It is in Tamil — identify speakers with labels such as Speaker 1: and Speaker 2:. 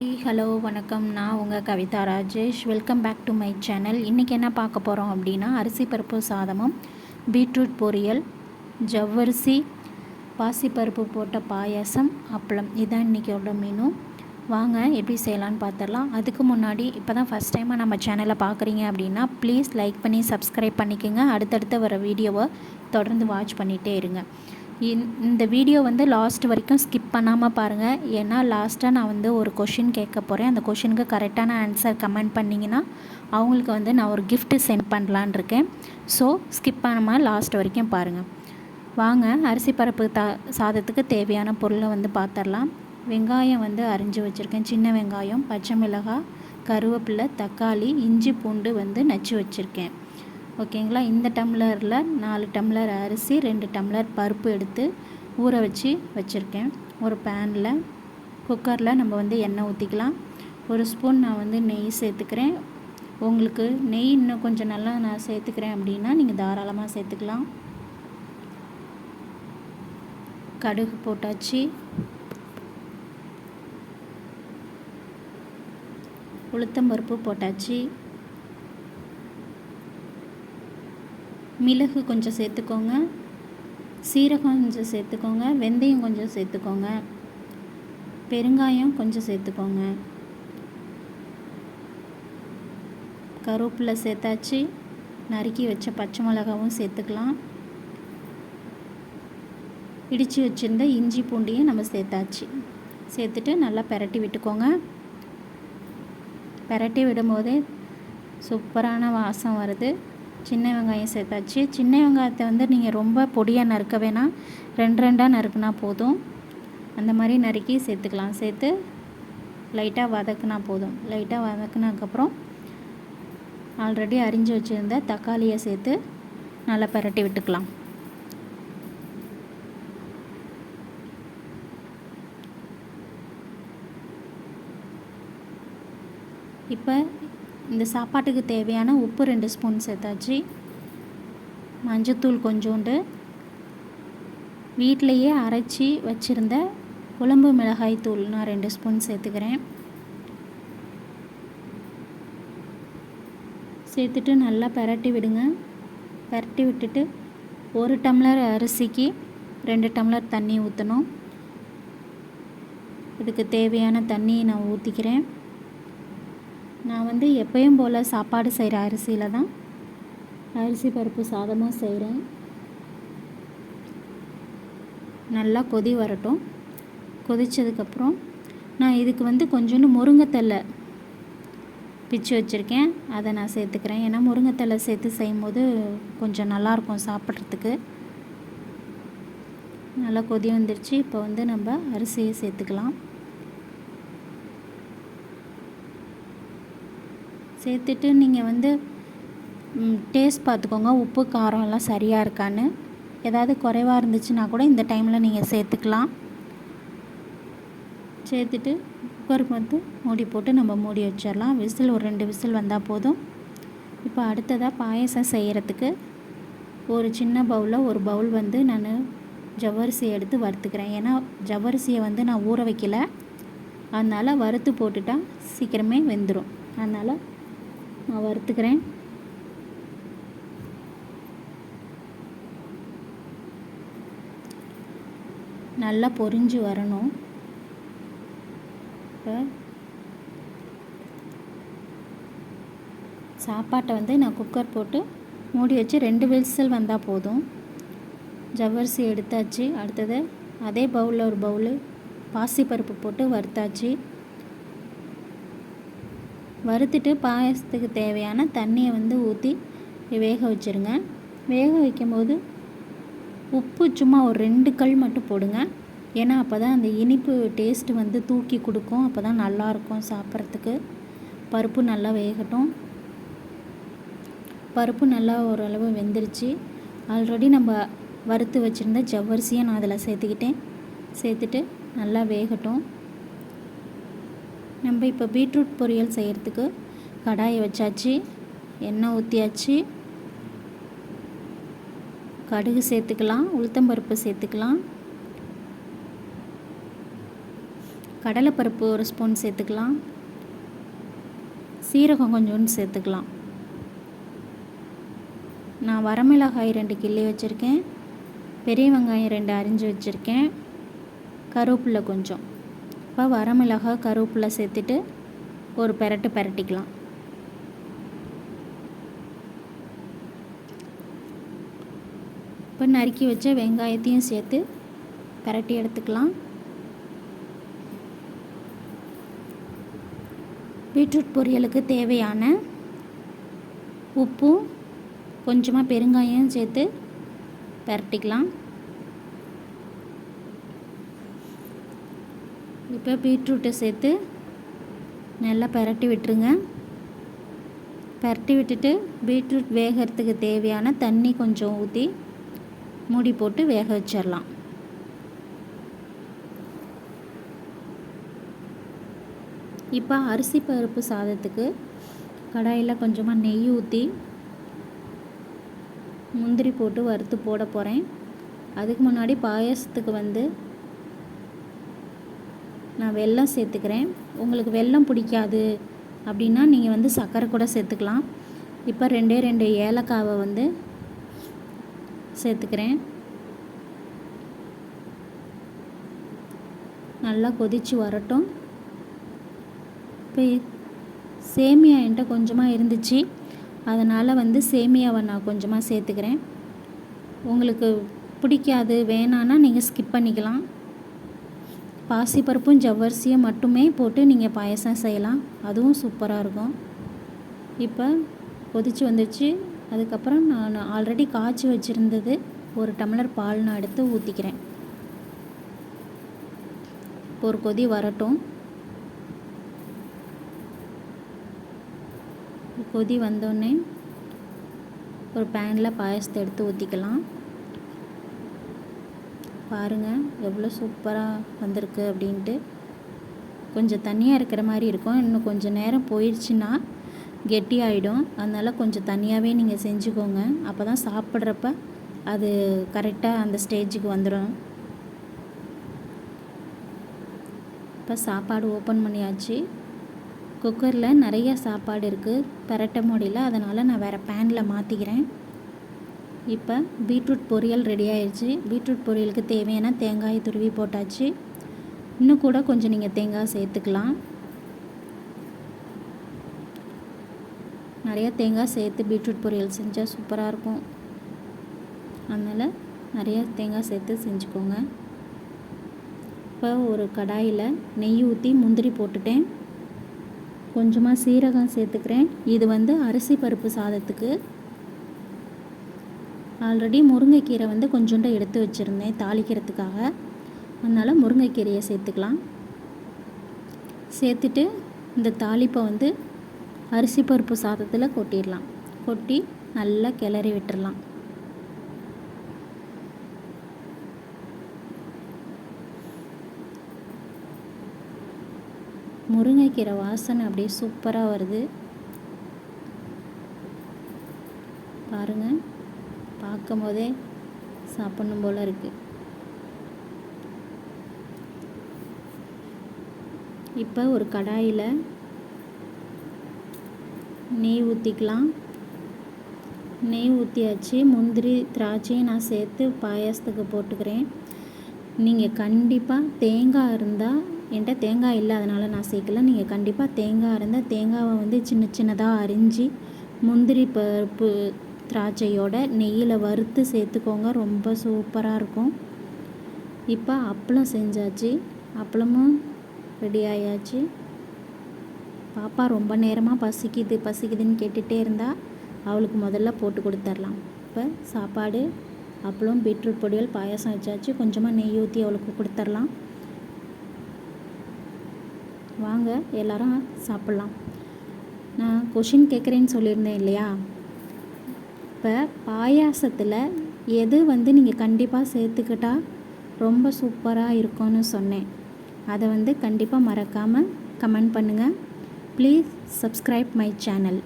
Speaker 1: ஹலோ வணக்கம். நான் உங்கள் Kavitha Rajesh. Welcome back to my channel இன்றைக்கி என்ன பார்க்க போகிறோம் அப்படின்னா அரிசி பருப்பு சாதமும் பீட்ரூட் பொரியல் ஜவ்வரிசி பாசிப்பருப்பு போட்ட பாயாசம் அப்பளம். இதான் இன்றைக்கியோட மெனு வாங்க எப்படி செய்யலான்னு பார்த்துடலாம் அதுக்கு முன்னாடி இப்போ தான் ஃபஸ்ட் டைமாக நம்ம சேனலை பார்க்குறீங்க அப்படின்னா ப்ளீஸ் லைக் பண்ணி சப்ஸ்கிரைப் பண்ணிக்கோங்க. அடுத்தடுத்து வர வீடியோவை தொடர்ந்து வாட்ச் பண்ணிகிட்டே இருங்க. இந்த வீடியோ வந்து லாஸ்ட் வரைக்கும் ஸ்கிப் பண்ணாமல் பாருங்கள் ஏன்னா லாஸ்ட்டாக நான் வந்து ஒரு கொஷின் கேட்க போகிறேன் அந்த கொஷினுக்கு கரெக்டான ஆன்சர் கமெண்ட் பண்ணிங்கன்னா அவங்களுக்கு வந்து நான் ஒரு கிஃப்ட்டு சென்ட் பண்ணலான் இருக்கேன். ஸோ ஸ்கிப் பண்ணாமல் லாஸ்ட் வரைக்கும் பாருங்கள் வாங்க அரிசி பருப்பு தா சாதத்துக்கு தேவையான பொருளை வந்து பார்த்துடலாம் வெங்காயம் வந்து அரிஞ்சு வச்சுருக்கேன். சின்ன வெங்காயம் பச்சை மிளகாய் கருவேப்பிலை தக்காளி இஞ்சி பூண்டு வந்து நச்சு வச்சுருக்கேன். ஓகேங்களா? இந்த டம்ளரில் நாலு டம்ளர் அரிசி ரெண்டு டம்ளர் பருப்பு எடுத்து ஊற வச்சு வச்சுருக்கேன். ஒரு பேனில் குக்கரில் நம்ம வந்து எண்ணெய் ஊற்றிக்கலாம் ஒரு ஸ்பூன் நான் வந்து நெய் சேர்த்துக்கிறேன். உங்களுக்கு நெய் இன்னும் கொஞ்சம் நல்லா நான் சேர்த்துக்கிறேன் அப்படின்னா நீங்கள் தாராளமாக சேர்த்துக்கலாம். கடுகு போட்டாச்சு. உளுத்தம்பருப்பு போட்டாச்சு. மிளகு கொஞ்சம் சேர்த்துக்கோங்க. சீரகம் கொஞ்சம் சேர்த்துக்கோங்க. வெந்தயம் கொஞ்சம் சேர்த்துக்கோங்க. பெருங்காயம் கொஞ்சம் சேர்த்துக்கோங்க. கருவேப்பிலை சேர்த்தாச்சு. நறுக்கி வச்ச பச்சை மிளகாவும் சேர்த்துக்கலாம். இடித்து வச்சுருந்த இஞ்சி பூண்டையும் நம்ம சேர்த்தாச்சு. சேர்த்துட்டு நல்லா பெரட்டி விட்டுக்கோங்க. பெரட்டி விடும்போதே சூப்பரான வாசம் வருது. சின்ன வெங்காயம் சேர்த்தாச்சு. சின்ன வெங்காயத்தை வந்து நீங்கள் ரொம்ப பொடியாக நறுக்க வேணாம். ரெண்டு ரெண்டாக நறுக்குனா போதும். அந்த மாதிரி நறுக்கி சேர்த்துக்கலாம். சேர்த்து லைட்டாக வதக்குனா போதும். லைட்டாக வதக்குனதுக்கப்புறம் ஆல்ரெடி அரிஞ்சு வச்சுருந்த தக்காளியை சேர்த்து நல்லா பரட்டி விட்டுக்கலாம். இப்போ இந்த சாப்பாட்டுக்கு தேவையான உப்பு ரெண்டு ஸ்பூன் சேர்த்தாச்சு. மஞ்சத்தூள் கொஞ்சோண்டு. வீட்டிலையே அரைச்சி வச்சுருந்த குழம்பு மிளகாய் தூள் நான் ரெண்டு ஸ்பூன் சேர்த்துக்கிறேன். சேர்த்துட்டு நல்லா பரட்டி விடுங்க. பரட்டி விட்டுட்டு ஒரு டம்ளர் அரிசிக்கு ரெண்டு டம்ளர் தண்ணி ஊற்றணும் இதுக்கு தேவையான தண்ணியை நான் ஊற்றிக்கிறேன் நான் வந்து எப்பயும் போல் சாப்பாடு செய்கிற அரிசியில் தான் அரிசி பருப்பு சாதமும் செய்கிறேன் நல்லா கொதி வரட்டும். கொதித்ததுக்கப்புறம் நான் இதுக்கு வந்து கொஞ்சோண்டு முருங்கைத்தலை பிச்சு வச்சுருக்கேன். அதை நான் சேர்த்துக்கிறேன். ஏன்னா முருங்கைத்தலை சேர்த்து செய்யும்போது கொஞ்சம் நல்லாயிருக்கும் சாப்பிட்றதுக்கு. நல்லா கொதி வந்துருச்சு. இப்போ வந்து நம்ம அரிசியை சேர்த்துக்கலாம். சேர்த்துட்டு நீங்கள் வந்து டேஸ்ட் பார்த்துக்கோங்க உப்பு காரம் எல்லாம் சரியாக இருக்கான்னு. ஏதாவது குறைவாக இருந்துச்சுன்னா கூட இந்த டைமில் நீங்கள் சேர்த்துக்கலாம். சேர்த்துட்டு குக்கருக்கு வந்து மூடி போட்டு நம்ம மூடி வச்சிடலாம். விசில் ஒரு ரெண்டு விசில் வந்தால் போதும். இப்போ அடுத்ததாக பாயசம் செய்கிறதுக்கு ஒரு சின்ன பவுலில் ஒரு பவுல் வந்து நான் ஜவ்வரிசியை எடுத்து வறுத்துக்கிறேன். ஏன்னா ஜவ்வரிசியை வந்து நான் ஊற வைக்கல. அதனால் வறுத்து போட்டுட்டா சீக்கிரமே வெந்துடும் அதனால் நான் வறுத்துக்கிறேன். நல்லா பொரிஞ்சு வரணும். இப்போ சாப்பாட்டை வந்து நான் குக்கர் போட்டு மூடி வச்சு ரெண்டு வில்சல் வந்தால் போதும். ஜவ்வரிசி எடுத்தாச்சு அடுத்தது அதே பவுலில் ஒரு பவுலு பாசிப்பருப்பு போட்டு வறுத்தாச்சு. வறுத்துட்டு பாயசத்துக்கு தேவையான தண்ணியை வந்து ஊற்றி வேக வச்சுருங்க. வேக வைக்கும்போது உப்பு சும்மா ஒரு ரெண்டு கல் மட்டும் போடுங்க. ஏன்னா அப்போ தான் அந்த இனிப்பு டேஸ்ட்டு வந்து தூக்கி கொடுக்கும். அப்போ தான் நல்லாயிருக்கும் சாப்பிட்றதுக்கு. பருப்பு நல்லா வேகட்டும். பருப்பு நல்லா ஓரளவு வெந்துருச்சு. ஆல்ரெடி நம்ம வறுத்து வச்சுருந்த ஜவ்வரிசியை நான் அதில் சேர்த்துக்கிட்டேன். சேர்த்துட்டு நல்லா வேகட்டும். நம்ம இப்போ பீட்ரூட் பொரியல் செய்கிறதுக்கு கடாயை வச்சாச்சு எண்ணெய் ஊற்றியாச்சு கடுகு சேர்த்துக்கலாம் உளுத்தம்பருப்பு சேர்த்துக்கலாம். கடலைப்பருப்பு ஒரு ஸ்பூன் சேர்த்துக்கலாம். சீரகம் கொஞ்சோண்டு சேர்த்துக்கலாம். நான் வரமிளகாய் ரெண்டு கிள்ளி வச்சுருக்கேன் பெரிய வெங்காயம் ரெண்டு அரிஞ்சு வச்சுருக்கேன் கருவேப்பிலை கொஞ்சம். இப்போ வரமிளகாய் கருவேப்பிலை சேர்த்துட்டு ஒரு பெரட்டு பெரட்டிக்கலாம். இப்போ நறுக்கி வச்ச வெங்காயத்தையும் சேர்த்து பெரட்டி எடுத்துக்கலாம். பீட்ரூட் பொரியலுக்கு தேவையான உப்பும் கொஞ்சமாக பெருங்காயம் சேர்த்து பெரட்டிக்கலாம். இப்போ பீட்ரூட்டை சேர்த்து நல்லா பரட்டி விட்டுருங்க. பரட்டி விட்டுட்டு பீட்ரூட் வேகிறதுக்கு தேவையான தண்ணி கொஞ்சம் ஊற்றி மூடி போட்டு வேக வச்சிடலாம் இப்போ அரிசி பருப்பு சாதத்துக்கு கடாயில் கொஞ்சமாக நெய் ஊற்றி முந்திரி போட்டு வறுத்து போட போகிறேன் அதுக்கு முன்னாடி பாயசத்துக்கு வந்து நான் வெல்லம் சேர்த்துக்கிறேன். உங்களுக்கு வெல்லம் பிடிக்காது அப்படின்னா நீங்கள் வந்து சர்க்கரை கூட சேர்த்துக்கலாம். இப்போ ரெண்டே ரெண்டு ஏலக்காவை வந்து சேர்த்துக்கிறேன். நல்லா கொதித்து வரட்டும். இப்போ சேமியா என்கிட்ட கொஞ்சமாக இருந்துச்சு. அதனால் வந்து சேமியாவை நான் கொஞ்சமாக சேர்த்துக்கிறேன். உங்களுக்கு பிடிக்காது வேணான்னா நீங்கள் ஸ்கிப் பண்ணிக்கலாம். பாசிப்பருப்பும் ஜவ்வரிசியும் மட்டுமே போட்டு நீங்கள் பாயசம் செய்யலாம். அதுவும் சூப்பராக இருக்கும். இப்போ கொதித்து வந்துச்சு அதுக்கப்புறம் நான் ஆல்ரெடி காய்ச்சி வச்சுருந்தது ஒரு டம்ளர் பால் நான் எடுத்து ஊற்றிக்கிறேன் ஒரு கொதி வரட்டும். கொதி வந்தோடனே ஒரு பேனில் பாயசத்தை எடுத்து ஊற்றிக்கலாம் பாருங்கள் எவ்வளோ சூப்பராக வந்திருக்கு அப்படின்ட்டு. கொஞ்சம் தண்ணியாக இருக்கிற மாதிரி இருக்கும். இன்னும் கொஞ்சம் நேரம் போயிடுச்சுன்னா கெட்டி ஆகிடும் அதனால் கொஞ்சம் தனியாகவே நீங்கள் செஞ்சுக்கோங்க. அப்போ தான் சாப்பிட்றப்ப அது கரெக்டாக அந்த ஸ்டேஜுக்கு வந்துடும் இப்போ சாப்பாடு ஓப்பன் பண்ணியாச்சு. குக்கரில் நிறைய சாப்பாடு இருக்குது பரட்ட முடியல. அதனால் நான் வேறு பேனில் மாற்றிக்கிறேன் இப்போ பீட்ரூட் பொரியல் ரெடி ஆயிடுச்சு பீட்ரூட் பொரியலுக்கு தேவையான தேங்காயை துருவி போட்டாச்சு. இன்னும் கூட கொஞ்சம் நீங்கள் தேங்காய் சேர்த்துக்கலாம். நிறைய தேங்காய் சேர்த்து பீட்ரூட் பொரியல் செஞ்சால் சூப்பராக இருக்கும். அதனால் நிறைய தேங்காய் சேர்த்து செஞ்சுக்கோங்க. இப்போ ஒரு கடாயில் நெய் ஊற்றி முந்திரி போட்டுட்டேன். கொஞ்சமாக சீரகம் சேர்த்துக்கிறேன். இது வந்து அரிசி பருப்பு சாதத்துக்கு ஆல்ரெடி முருங்கைக்கீரை வந்து கொஞ்சோண்டு எடுத்து வச்சுருந்தேன் தாளிக்கிறதுக்காக. அதனால் முருங்கைக்கீரையை சேர்த்துக்கலாம். சேர்த்துட்டு இந்த தாளிப்பை வந்து அரிசி பருப்பு சாதத்தில் கொட்டிடலாம். கொட்டி நல்லா கிளறி விட்டுடலாம் முருங்கைக்கீரை வாசனை அப்படியே சூப்பராக வருது. பாருங்கள் பார்க்கும் போதே சாப்பிடணும் போல் இருக்குது இப்போ ஒரு கடாயில் நெய் ஊற்றிக்கலாம் நெய் ஊற்றியாச்சு முந்திரி திராட்சையும் நான் சேர்த்து பாயாசத்துக்கு போட்டுக்கிறேன். நீங்கள் கண்டிப்பாக தேங்காய் இருந்தால் என்கிட்ட தேங்காய் இல்லை அதனால் நான் சேர்க்கல. நீங்கள் கண்டிப்பாக தேங்காய் இருந்தால் தேங்காவை வந்து சின்ன சின்னதாக அரிஞ்சு முந்திரி பருப்பு திராட்சையோட நெய்யில் வறுத்து சேர்த்துக்கோங்க. ரொம்ப சூப்பராக இருக்கும். இப்போ அப்பளம் செஞ்சாச்சு. அப்பளமும் ரெடி ஆயாச்சு. பாப்பா ரொம்ப நேரமாக பசிக்குது பசிக்குதுன்னு கேட்டுகிட்டே இருந்தால் அவளுக்கு முதல்ல போட்டு கொடுத்துர்லாம் இப்போ சாப்பாடு அப்பளம் பீட்ரூட் பொடியல் பாயாசம் வச்சாச்சு. கொஞ்சமாக நெய் ஊற்றி அவளுக்கு கொடுத்துர்லாம் வாங்க எல்லாரும் சாப்பிட்லாம். நான் கொஷின் கேட்குறேன்னு சொல்லியிருந்தேன் இல்லையா? இப்போ பாயாசத்தில் எது வந்து நீங்கள் கண்டிப்பாக சேர்த்துக்கிட்டால் ரொம்ப சூப்பராக இருக்கும்னு சொன்னேன். அதை வந்து கண்டிப்பாக மறக்காமல் கமெண்ட் பண்ணுங்கள் ப்ளீஸ் சப்ஸ்கிரைப் மை சேனல்